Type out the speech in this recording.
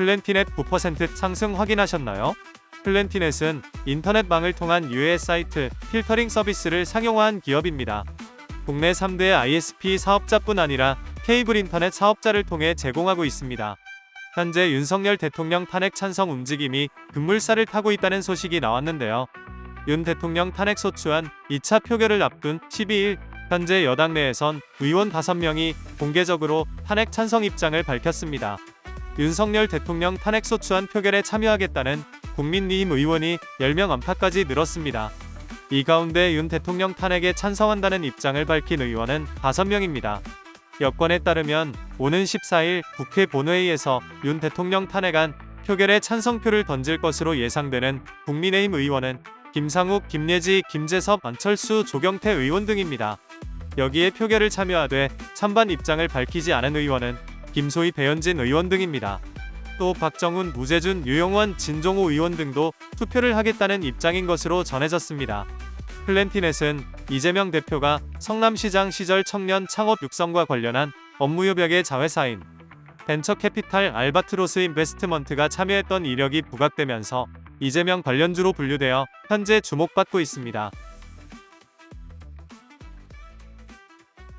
플랜티넷 9% 상승 확인하셨나요? 플랜티넷은 인터넷망을 통한 유해 사이트 필터링 서비스를 상용화한 기업입니다. 국내 3대 ISP 사업자뿐 아니라 케이블 인터넷 사업자를 통해 제공하고 있습니다. 현재 윤석열 대통령 탄핵 찬성 움직임이 급물살을 타고 있다는 소식이 나왔는데요. 윤 대통령 탄핵 소추안 2차 표결을 앞둔 12일 현재 여당 내에선 의원 5명이 공개적으로 탄핵 찬성 입장을 밝혔습니다. 윤석열 대통령 탄핵 소추안 표결에 참여하겠다는 국민의힘 의원이 10명 안팎까지 늘었습니다. 이 가운데 윤 대통령 탄핵에 찬성한다는 입장을 밝힌 의원은 5명입니다. 여권에 따르면 오는 14일 국회 본회의에서 윤 대통령 탄핵안 표결에 찬성표를 던질 것으로 예상되는 국민의힘 의원은 김상욱, 김예지, 김재섭, 안철수, 조경태 의원 등입니다. 여기에 표결을 참여하되 찬반 입장을 밝히지 않은 의원은 김소희, 배현진 의원 등입니다. 또 박정훈, 무재준, 유영원, 진종호 의원 등도 투표를 하겠다는 입장인 것으로 전해졌습니다. 플랜티넷은 이재명 대표가 성남시장 시절 청년 창업 육성과 관련한 업무 협약의 자회사인 벤처캐피탈 알바트로스 인베스트먼트가 참여했던 이력이 부각되면서 이재명 관련주로 분류되어 현재 주목받고 있습니다.